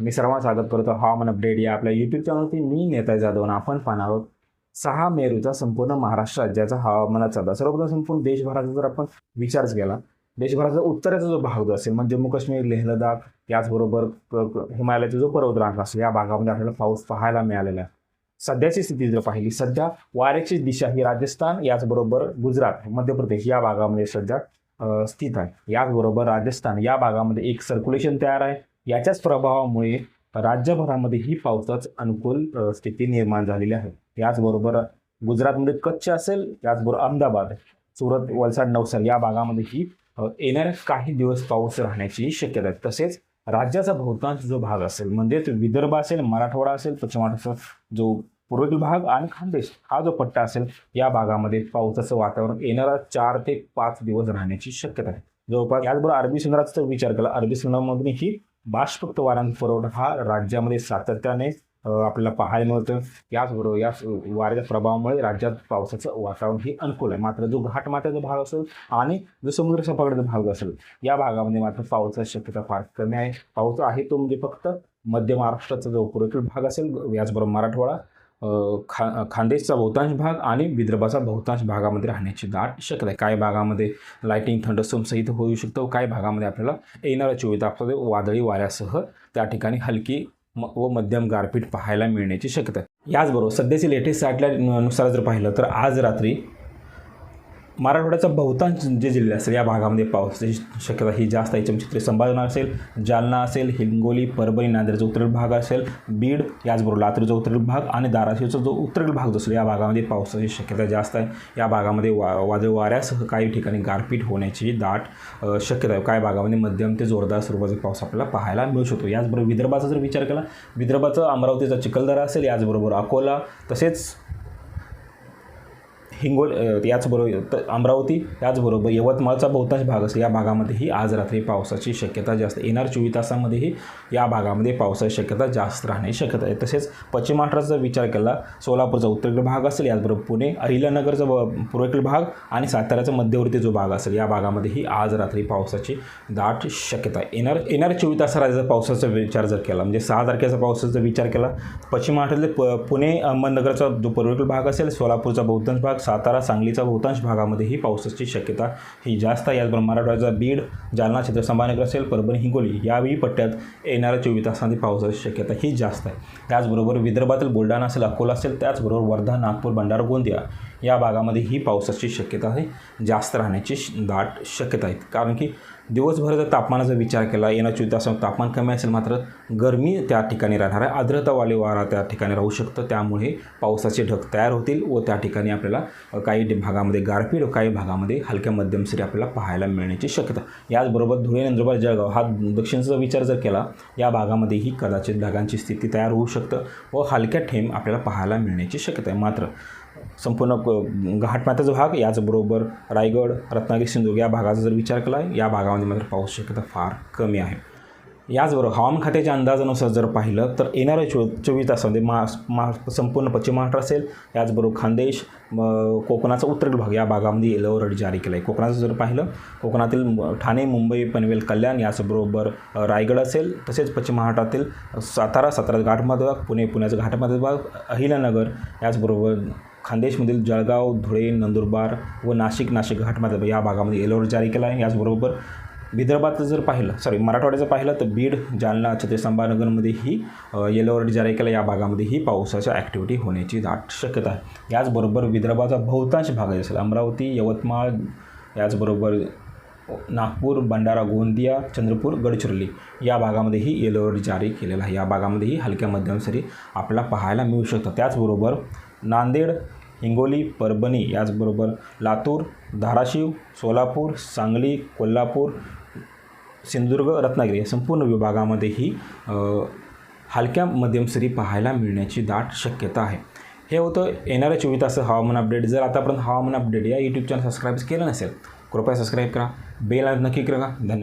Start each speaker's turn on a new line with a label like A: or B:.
A: मी सर्वांना स्वागत करतो. हवामान अपडेट या आपल्या युट्यूब चॅनलवरती मी नेता जाधव आपण पाहणार आहोत सहा मेरूचा संपूर्ण महाराष्ट्र राज्याचा हवामानाचा अंदाज सर्वप्रथम संपूर्ण देशभराचा जर आपण विचारच केला देशभराचा उत्तरेचा जो भाग जो असेल म्हणजे जम्मू काश्मीर लेह लडाख याचबरोबर हिमालयाचा जो पर्वतरांग असेल या भागामध्ये आपल्याला पाऊस पाहायला मिळालेला आहे. सध्याची स्थिती जर पाहिली सध्या वाऱ्याची दिशा ही राजस्थान याचबरोबर गुजरात मध्य प्रदेश या भागामध्ये सध्या स्थित आहे. याचबरोबर राजस्थान या भागामध्ये एक सर्क्युलेशन तयार आहे. याच्याच प्रभावामुळे राज्यभरामध्ये ही पावसाच अनुकूल स्थिती निर्माण झालेली आहे. याचबरोबर गुजरातमध्ये कच्छ असेल याचबरोबर अहमदाबाद सुरत वलसाड नवसाल या भागामध्ये ही येणाऱ्या काही दिवस पाऊस राहण्याची शक्यता आहे. तसेच राज्याचा बहुतांश जो भाग असेल म्हणजेच विदर्भ असेल मराठवाडा असेल पश्चिम जो पूर्वेकडील भाग आणि खानदेश हा जो पट्टा असेल या भागामध्ये पावसाचं वातावरण येणारा चार ते पाच दिवस राहण्याची शक्यता आहे. जवळपास याचबरोबर अरबी समुद्राचा विचार केला अरबी समुद्रामधून ही बाष्पक्त वाऱ्यांचा पुरवठा हा राज्यामध्ये सातत्याने आपल्याला पाहायला मिळतं याचबरोबर या वाऱ्याच्या प्रभावामुळे राज्यात पावसाचं वातावरण हे अनुकूल आहे. मात्र जो घाटमाथ्याचा भाग असेल आणि जो समुद्र सपाटीचा भाग असेल या भागामध्ये मात्र पावसाची शक्यता फार कमी आहे. पाऊस आहे तो म्हणजे फक्त मध्य महाराष्ट्राचा जो पूर्वेकडील भाग असेल याचबरोबर मराठवाडा खा खानदेशचा बहुतांश भाग आणि विदर्भाचा बहुतांश भागामध्ये राहण्याची दाट शक्यता आहे. काही भागामध्ये लाईटिंग थंडस्टोम सहित होऊ शकतो. काही भागामध्ये आपल्याला येणाऱ्या चोवीस तासामध्ये वादळी वाऱ्यासह त्या ठिकाणी हलकी म- व मध्यम गारपीट पाहायला मिळण्याची शक्यता आहे. याचबरोबर सध्याची लेटेस्ट सॅटलाईटनुसार जर पाहिलं तर आज रात्री मराठवाड्याचा बहुतांश जे जिल्हे असेल या भागामध्ये पावसाची शक्यता ही जास्त आहे. चमचित्र संभावना असेल जालना असेल हिंगोली परभणी नांदेडचा उत्तरेल भाग असेल बीड याचबरोबर लातूरचा उत्तरेल भाग आणि धाराशिवचा जो उत्तरेल भाग जो असेल या भागामध्ये पावसाची शक्यता जास्त आहे. या भागामध्ये वा वादळ वाऱ्यासह काही ठिकाणी गारपीट होण्याची दाट शक्यता आहे. काही भागामध्ये मध्यम ते जोरदार स्वरूपाचा पाऊस आपल्याला पाहायला मिळू शकतो. याचबरोबर विदर्भाचा जर विचार केला विदर्भाचं अमरावतीचा चिखलदरा असेल याचबरोबर अकोला तसेच हिंगोल याचबरोबर तर अमरावती याचबरोबर यवतमाळचा बहुतांश भाग असेल या भागामध्येही आज रात्री पावसाची शक्यता जास्त येणार चोवीस तासामध्येही या भागामध्ये पावसाची शक्यता जास्त राहण्याची शक्यता आहे. तसेच पश्चिम महाराष्ट्राचा विचार केला सोलापूरचा उत्तरेकडील भाग असेल याचबरोबर पुणे अहिल्यानगरचा ब- पूर्वेकडील भाग आणि साताऱ्याचा मध्यवर्ती जो भाग असेल या भागामध्येही आज रात्री पावसाची दाट शक्यता आहे. येणार चोवीस तासा राज्याचा पावसाचा विचार जर केला म्हणजे सहा तारखेचा पावसाचा विचार केला पश्चिम महाराष्ट्रातले प पुणे अहमदनगरचा जो पूर्वेकडील भाग असेल सोलापूरचा बहुतांश भाग सातारा सांगलीचा बहुतांश भागामध्येही पावसाची शक्यता ही जास्त आहे. याचबरोबर मराठवाड्याचा बीड जालना क्षेत्र संभानगर असेल परभणी हिंगोली याही पट्ट्यात येणाऱ्या चोवीस तासांमध्ये पावसाची शक्यता ही जास्त आहे. त्याचबरोबर विदर्भातील बुलढाणा असेल अकोला असेल त्याचबरोबर वर्धा नागपूर भंडारा गोंदिया या भागामध्ये ही पावसाची शक्यता आहे. जास्त राहण्याची श- दाट शक्यता आहे कारण की दिवसभर जर तापमानाचा विचार केला येणं चोवीस तापमान कमी असेल मात्र गरमी त्या ठिकाणी राहणार आहे. आर्द्रतावाले वारा त्या ठिकाणी राहू शकतं. त्यामुळे पावसाचे ढग तयार होतील व त्या ठिकाणी आपल्याला काही भागामध्ये गारपीट व काही भागामध्ये हलक्या मध्यम सरी आपल्याला पाहायला मिळण्याची शक्यता. याचबरोबर धुळे नंदुरबार जळगाव हा दक्षिणचा विचार जर केला या भागामध्येही कदाचित ढगांची स्थिती तयार होऊ शकतं व हलक्या ठेम आपल्याला पाहायला मिळण्याची शक्यता आहे. मात्र संपूर्ण घाटमाथ्याचा भाग याचबरोबर रायगड रत्नागिरी सिंधुदुर्ग या भागाचा जर विचार केला या भागामध्ये मात्र पाऊस शक्यता फार कमी आहे. याचबरोबर हवामान खात्याच्या अंदाजानुसार जर पाहिलं तर येणाऱ्या चो चोवीस तासामध्ये मा मा संपूर्ण पश्चिम महाराष्ट्र असेल याचबरोबर खानदेश कोकणाचा उत्तरेल भाग या भागामध्ये येलो अलर्ट जारी केला आहे कोकणाचं जर पाहिलं कोकणातील ठाणे मुंबई पनवेल कल्याण याचबरोबर रायगड असेल तसेच पश्चिम महाराष्ट्रातील सातारा सातारा घाटमध्ये भाग पुणे पुण्याचा घाटमध्ये भाग अहिल्यानगर याचबरोबर खानदेशमधील जळगाव धुळे नंदुरबार व नाशिक नाशिक घाटमध्ये या भागामध्ये येलो अलर्ट जारी केला आहे. याचबरोबर विदर्भाचं जर पाहिलं सॉरी मराठवाड्याचं पाहिलं तर बीड जालना छत्रपती संभाजीनगरमध्येही येलो अलर्ट जारी केला. या भागामध्येही पावसाच्या ॲक्टिव्हिटी होण्याची दाट शक्यता आहे. याचबरोबर विदर्भाचा बहुतांश भाग असेल अमरावती यवतमाळ याचबरोबर नागपूर भंडारा गोंदिया चंद्रपूर गडचिरोली या भागामध्येही येलो अलर्ट जारी केलेला आहे. या भागामध्येही हलक्या मध्यम सरी आपल्याला पाहायला मिळू शकतात. त्याचबरोबर नांदेड हिंगोली परभणी याचबरोबर लातूर धाराशिव सोलापूर सांगली कोल्हापूर सिंधुदुर्ग रत्नागिरी या संपूर्ण विभागामध्ये ही हलक्या मध्यम सरी पाहायला मिळण्याची दाट शक्यता आहे. हे होतं येणाऱ्या चोवीस तास हवामान अपडेट. जर आतापर्यंत हवामान अपडेट या यूट्यूब चॅनल सबस्क्राईब केलं नसेल कृपया सबस्क्राईब करा. बेल नक्की करा. धन्यवाद.